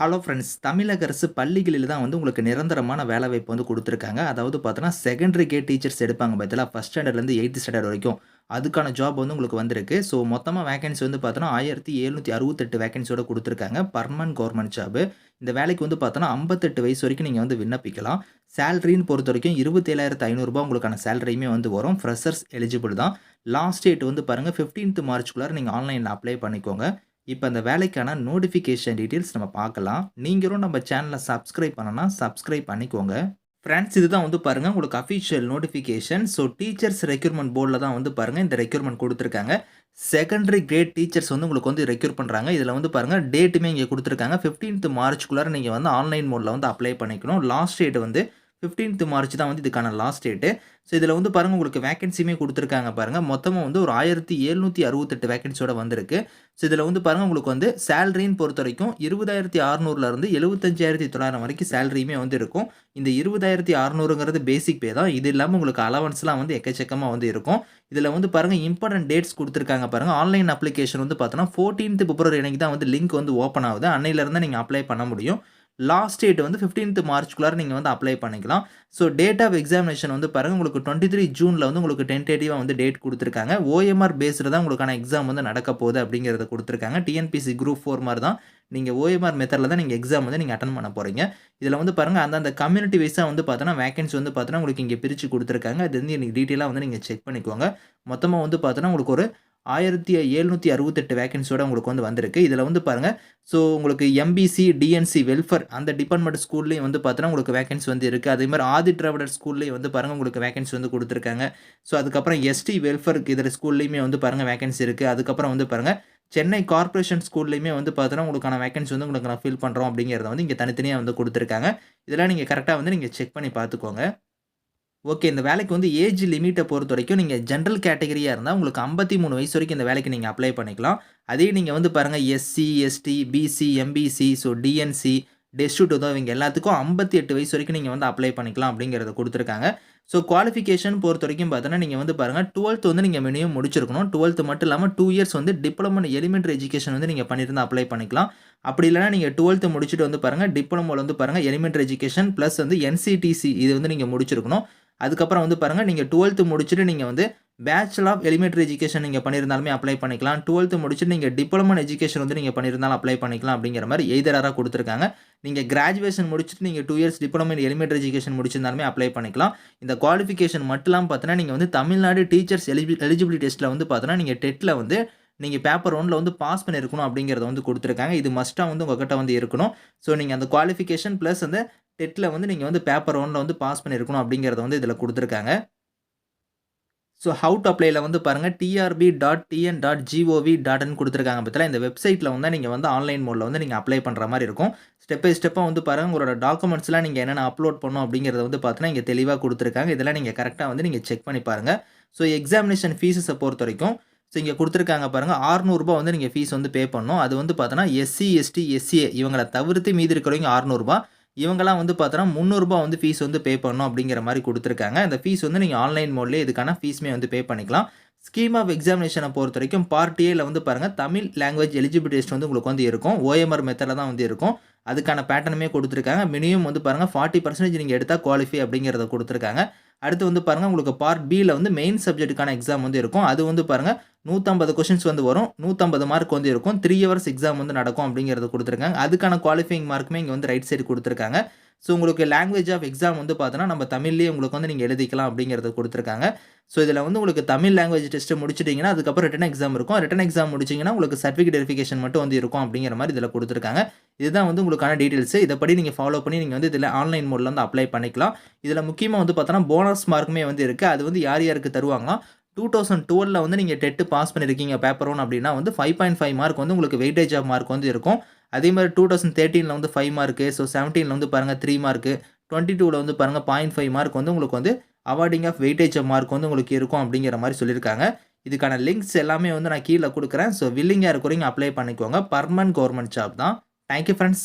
Hello friends தமிழக அரசு பள்ளிகளில் தான் வந்து உங்களுக்கு நிரந்தரமான வேலைவாய்ப்பு வந்து கொடுத்துருக்காங்க. அதாவது பார்த்தோன்னா செகண்டரி கேட் டீச்சர்ஸ் எடுப்பாங்க பார்த்தீங்களா? ஃபஸ்ட் ஸ்டாண்டர்ட்லேருந்து எயித்து ஸ்டாண்டர்ட் வரைக்கும். அதுக்கான ஜாப் வந்து உங்களுக்கு வந்திருக்கு. ஸோ மொத்தமாக வேகன்சி வந்து பார்த்தோன்னா ஆயிரத்தி எழுநூற்றி அறுபத்தெட்டு வேகன்சியோட கொடுத்துருக்காங்க. பர்மனன்ட் கவர்மெண்ட் ஜாப் இந்த வேலைக்கு வந்து பார்த்தோன்னா ஐம்பத்தெட்டு வயசு வரைக்கும் நீங்கள் வந்து விண்ணப்பிக்கலாம். சேலரின்னு பொறுத்த வரைக்கும் இருபத்தேழாயிரத்து ஐநூறுரூபா உங்களுக்கான சேலரியுமே வந்து வரும். ஃப்ரெஷர்ஸ் எலிஜிபிள் தான். லாஸ்ட் டேட் வந்து பாருங்கள் ஃபிஃப்டீன்த் மார்ச்குள்ளார நீங்கள் ஆன்லைனில் அப்ளை பண்ணிக்கோங்க. இப்போ அந்த வேலைக்கான நோட்டிஃபிகேஷன் டீட்டெயில்ஸ் நம்ம பார்க்கலாம். நீங்களும் நம்ம சேனலை சப்ஸ்கிரைப் பண்ணனா சப்ஸ்கிரைப் பண்ணிக்கோங்க. ஃப்ரெண்ட்ஸ் இதுதான் வந்து பாருங்கள் உங்களுக்கு official notification so teachers recruitment போர்டில் தான் வந்து பாருங்கள் இந்த ரெக்யூர்மெண்ட் கொடுத்துருக்காங்க. செகண்டரி கிரேட் டீச்சர்ஸ் வந்து உங்களுக்கு வந்து ரெக்யூர் பண்ணுறாங்க இதில் வந்து பாருங்கள் டேட்டுமே இங்கே கொடுத்துருக்காங்க. ஃபிஃப்டீன்த் மார்ச்குள்ளார நீங்கள் வந்து ஆன்லைன் மோடில் வந்து அப்ளை பண்ணிக்கணும். லாஸ்ட் டேட் வந்து ஃபிஃப்டீன்த் மார்ச் தான் வந்து இதுக்கான லாஸ்ட் டேட்டு ஸோ இதில் வந்து பாருங்கள் உங்களுக்கு வேகன்சியுமே கொடுத்துருக்காங்க பாருங்கள் மொத்தமாக வந்து ஒரு ஆயிரத்தி எழுநூற்றி அறுபத்தெட்டு வேகன்சியோட வந்திருக்கு. ஸோ இதில் வந்து பாருங்கள் உங்களுக்கு வந்து சேலரின்னு பொறுத்த வரைக்கும் இருபதாயிரத்தி அறநூறுலேருந்து எழுபத்தஞ்சாயிரத்தி தொள்ளாயிரம் வரைக்கும் சேலரியுமே வந்து இருக்கும். இந்த இருபதாயிரத்தி அறநூறுங்கிறது பேசிக் பே தான். இது இல்லாமல் உங்களுக்கு அலவன்ஸ்லாம் வந்து எக்கச்சக்கமாக வந்து இருக்கும். இதில் வந்து பாருங்கள் இம்பார்ட்டன்ட் டேட்ஸ் கொடுத்துருக்காங்க பாருங்கள் ஆன்லைன் அப்ளிகேஷன் வந்து பார்த்தோன்னா ஃபோர்டீன்த் பிப்ரவரி அன்னைக்கு தான் வந்து லிங்க் வந்து ஓப்பன் ஆகுது. அன்னையிலேருந்து நீங்கள் அப்ளை பண்ண முடியும். லாஸ்ட் டேட் வந்து ஃபிஃப்டீன்த் மார்ச்குள்ளார நீங்கள் வந்து அப்ளை பண்ணிக்கலாம். ஸோ டேட் ஆஃப் எக்ஸாமினேஷன் வந்து பாருங்கள் உங்களுக்கு டுவெண்ட்டி த்ரீ ஜூனில் வந்து உங்களுக்கு டென்டேட்டிவாக வந்து டேட் கொடுத்துருக்காங்க. ஓஎம்ஆர் பேஸில் தான் உங்களுக்கான எக்ஸாம் வந்து நடக்க போகுது அப்படிங்கிறத கொடுத்துருக்காங்க. டிஎன்பிசி குரூப் ஃபோர் மாதிரி தான் நீங்கள் ஓஎம்ஆர் மெத்தடில் தான் நீங்கள் எக்ஸாம் வந்து நீங்கள் அட்டன் பண்ண போகிறீங்க இதில் வந்து பாருங்கள் அந்தந்த கம்யூனிட்டி வைஸாக வந்து பார்த்தோன்னா வேகன்சி வந்து பார்த்தோன்னா உங்களுக்கு இங்கே பிரித்து கொடுத்துருக்காங்க. அது வந்து எனக்கு டீட்டெயிலாக வந்து நீங்கள் செக் பண்ணிக்கோங்க. மொத்தமாக வந்து பார்த்தோன்னா உங்களுக்கு ஒரு ஆயிரத்தி எழுநூற்றி அறுபத்தெட்டு வேகன்சியோட உங்களுக்கு வந்து வந்திருக்கு. இதில் வந்து பாருங்கள் ஸோ உங்களுக்கு எம்பிசி டிஎன்சி வெல்ஃபேர் அந்த டிபார்ட்மெண்ட் ஸ்கூல்லையும் வந்து பார்த்தோன்னா உங்களுக்கு வேகன்சி வந்து இருக்குது அதே மாதிரி ஆதி திராவிடர் ஸ்கூல்லையும் வந்து பாருங்கள் உங்களுக்கு வேகன்சி வந்து கொடுத்துருக்காங்க. ஸோ அதுக்கப்புறம் எஸ்டி வெல்ஃபேர் இதில் ஸ்கூல்லையுமே வந்து பாருங்கள் வேகன்சி இருக்குது அதுக்கப்புறம் வந்து பாருங்கள் சென்னை கார்ப்பரேஷன் ஸ்கூல்லையுமே வந்து பார்த்தோன்னா உங்களுக்கான வேகன்சி வந்து உங்களுக்கு நான் ஃபில் பண்ணுறோம் அப்படிங்கிறத வந்து இங்கே தனித்தனியாக வந்து கொடுத்துருக்காங்க. இதெல்லாம் நீங்கள் கரெக்டாக வந்து நீங்கள் செக் பண்ணி பார்த்துக்கோங்க. ஓகே இந்த வேலைக்கு வந்து ஏஜ் லிமிட்டை பொறுத்த வரைக்கும் நீங்கள் ஜென்ரல் கேட்டகரியாக இருந்தால் உங்களுக்கு ஐம்பத்தி மூணு வயசு வரைக்கும் இந்த வேலைக்கு நீங்கள் அப்ளை பண்ணிக்கலாம். அதே நீங்கள் வந்து பாருங்கள் SC ST BC MBC so DNC destitute உதவும் இவங்க எல்லாத்துக்கும் ஐம்பத்தி எட்டு வயசு வரைக்கும் நீங்கள் வந்து அப்ளை பண்ணிக்கலாம் அப்படிங்கிறத கொடுத்துருக்காங்க. ஸோ குவாலிஃபிகேஷன் பொறுத்த வரைக்கும் பார்த்தோன்னா நீங்கள் வந்து பாருங்கள் டுவெல்த் வந்து நீங்கள் மினிமம் முடிச்சிருக்கணும். டுவெல்த் மட்டும் இல்லாமல் டூ இயர்ஸ் வந்து டிப்ளமோ எலிமெண்ட்ரி எஜுகேஷன் வந்து நீங்கள் பண்ணியிருந்தால் அப்ளை பண்ணிக்கலாம். அப்படி இல்லைனா நீங்கள் டுவெல்த்து முடிச்சுட்டு வந்து பாருங்கள் டிப்ளமோவில் வந்து பாருங்கள் எலிமெண்ட்ரி எஜுகேஷன் ப்ளஸ் வந்து என்சிடிசி இது வந்து நீங்கள் முடிச்சிருக்கணும். அதுக்கப்புறம் வந்து பாருங்கள் நீங்கள் டுவெல்த்து முடிச்சுட்டு நீங்கள் வந்து பேச்சுலர் ஆஃப் எலிமெண்ட்ரி எஜுகேஷன் நீங்கள் பண்ணியிருந்தாலுமே அப்ளை பண்ணிக்கலாம். டுவெல்த்து முடிச்சுட்டு நீங்கள் டிப்ளமோ எஜுகேஷன் வந்து நீங்கள் பண்ணியிருந்தாலும் அப்ளை பண்ணிக்கலாம் அப்படிங்கிற மாதிரி எய்தராக கொடுத்துருக்காங்க. நீங்கள் கிராஜுவேஷன் முடிச்சுட்டு நீங்கள் two years diploma in elementary education முடிச்சிருந்தாலுமே apply பண்ணிக்கலாம். இந்த குவாலிஃபிகேஷன் மட்டும் பார்த்தோன்னா நீங்கள் வந்து தமிழ்நாடு டீச்சர்ஸ் எலிஜி எலிஜிபிலிட்டி டெஸ்ட்டில் வந்து பார்த்தோன்னா நீங்கள் டெட்டில் வந்து நீங்கள் பேப்பர் ஒன்றில் வந்து பாஸ் பண்ணியிருக்கணும் அப்படிங்கிறத வந்து கொடுத்துருக்காங்க. இது மஸ்ட்டாக வந்து உங்கள்கிட்ட வந்து இருக்கணும். ஸோ நீங்கள் அந்த குவாலிஃபிகேஷன் ப்ளஸ் அந்த டெட்டில் வந்து நீங்கள் வந்து பேப்பர் ஒன்றில் வந்து பாஸ் பண்ணியிருக்கணும் அப்படிங்கிறத வந்து இதில் கொடுத்துருக்காங்க. ஸோ ஹவு டு அப்ளைல வந்து பாருங்கள் TRB dot TN dot GOV டாட்னு கொடுத்துருக்காங்க பற்றில இந்த வெப்சைட்டில் வந்து நீங்கள் வந்து ஆன்லைன் மோடில் வந்து நீங்கள் அப்ளை பண்ணுற மாதிரி இருக்கும். ஸ்டெப் பை ஸ்டெப்பாக வந்து பாருங்கள் உங்களோட டாக்குமெண்ட்ஸ்லாம் நீங்கள் என்னென்ன அப்லோட் பண்ணும் அப்படிங்கிறத வந்து பார்த்தீங்கன்னா இங்கே தெளிவாக கொடுத்துருக்காங்க. இதெல்லாம் நீங்கள் கரெக்டாக வந்து நீங்கள் செக் பண்ணி பாருங்கள் ஸோ எக்ஸாமினேஷன் ஃபீஸஸை பொறுத்த வரைக்கும் ஸோ இங்கே கொடுத்துருக்காங்க பாருங்கள் ஆறுநூறுபா வந்து நீங்கள் ஃபீஸ் வந்து பே பண்ணணும். அது வந்து பார்த்தோன்னா எஸ்சி எஸ்டி எஸ்சிஏ இவங்களை தவிர்த்து மீதி இருக்கிறவங்க ஆறுநூறுபா. இவங்கெல்லாம் வந்து பார்த்தோன்னா முந்நூறுபா வந்து ஃபீஸ் வந்து பே பண்ணணும் அப்படிங்கிற மாதிரி கொடுத்துருக்காங்க. அந்த ஃபீஸ் வந்து நீங்கள் ஆன்லைன் மோட்லேயே இதுக்கான ஃபீஸுமே வந்து பே பண்ணிக்கலாம். ஸ்கீம் ஆஃப் எக்ஸாமினேஷனை பொறுத்த வரைக்கும் பார்ட் ஏல வந்து பாருங்கள் தமிழ் லாங்குவேஜ் எலிஜிபிலிட்டி டெஸ்ட் வந்து உங்களுக்கு வந்து இருக்கும். ஓஎம்ஆர் மெத்தடில் தான் வந்து இருக்கும். அதுக்கான பேட்டர்னுமே கொடுத்துருக்காங்க. மினிமம் வந்து பாருங்கள் ஃபார்ட்டி பர்சன்டேஜ் நீங்கள் எடுத்தால் குவாலிஃபை அப்படிங்கிறத கொடுத்துருக்காங்க. அடுத்து வந்து பாருங்கள் உங்களுக்கு பார்ட் பியில் வந்து மெயின் சப்ஜெக்ட்டுக்கான எக்ஸாம் வந்து இருக்கும். அது வந்து பாருங்கள் நூற்றம்பது கொஷின்ஸ் வந்து வரும். நூற்றம்பது மார்க் வந்து இருக்கும். த்ரீ ஹவர்ஸ் எக்ஸாம் வந்து நடக்கும் அப்படிங்கிறத கொடுத்துருக்காங்க. அதுக்கான குவாலிஃபைங் மார்க்குமே இங்கே வந்து ரைட் சைடு கொடுத்துருக்காங்க. ஸோ உங்களுக்கு லாங்குவேஜ் ஆஃப் எக்ஸாம் வந்து பார்த்தோன்னா நம்ம தமிழ்லேயே உங்களுக்கு வந்து நீங்கள் எழுதிக்கலாம் அப்படிங்கிறத கொடுத்துருக்காங்க. ஸோ இதில் வந்து உங்களுக்கு தமிழ் லாங்குவேஜ் டெஸ்ட்டு முடிச்சிட்டிங்கன்னா அதுக்கப்புறம் ரிட்டன் எக்ஸாம் இருக்கும். ரிட்டன் எக்ஸாம் முடிச்சிங்கன்னா உங்களுக்கு சர்டிஃபிகேட் வெரிஃபிகேஷன் மட்டும் வந்து இருக்கும் அப்படிங்கிற மாதிரி இதில் கொடுத்துருக்காங்க. இதுதான் வந்து உங்களுக்கான டீட்டெயில்ஸ் இதைப்படி நீங்கள் ஃபாலோ பண்ணி நீங்கள் வந்து இதில் ஆன்லைன் மோடில் வந்து அப்ளை பண்ணிக்கலாம். இதில் முக்கியமாக வந்து பார்த்தோன்னா போனஸ் மார்க்குமே வந்து இருக்குது அது வந்து யார் யாருக்கு தருவாங்க டூ தௌசண்ட் டுவெலில் வந்து நீங்கள் டெட்டு பாஸ் பண்ணியிருக்கீங்க பேப்பர் ஒன் அப்படின்னா வந்து ஃபைவ் பாயிண்ட் ஃபைவ் மார்க் வந்து உங்களுக்கு வெயிட்டேஜ் ஆஃப் மார்க் வந்து இருக்கும். அதே மாதிரி டூ தௌசண்ட் தேர்ட்டீனில் வந்து ஃபைவ் மார்க்கு ஸோ செவன்டீனில் வந்து பாருங்கள் த்ரீ மார்க்கு டுவெண்ட்டி டூவில் வந்து பாருங்கள் பாயிண்ட் ஃபைவ் மார்க் வந்து உங்களுக்கு வந்து awarding of weightage of mark வந்து உங்களுக்கு இருக்கும் அப்படிங்கிற மாதிரி சொல்லியிருக்காங்க. இதுக்கான லிங்க்ஸ் எல்லாமே வந்து நான் கீழே கொடுக்குறேன். ஸோ வில்லிங்காக இருக்கிறவங்க அப்ளை பண்ணிக்கோங்க. பர்மனன்ட் கவர்மெண்ட் ஜாப் தான். Thank you friends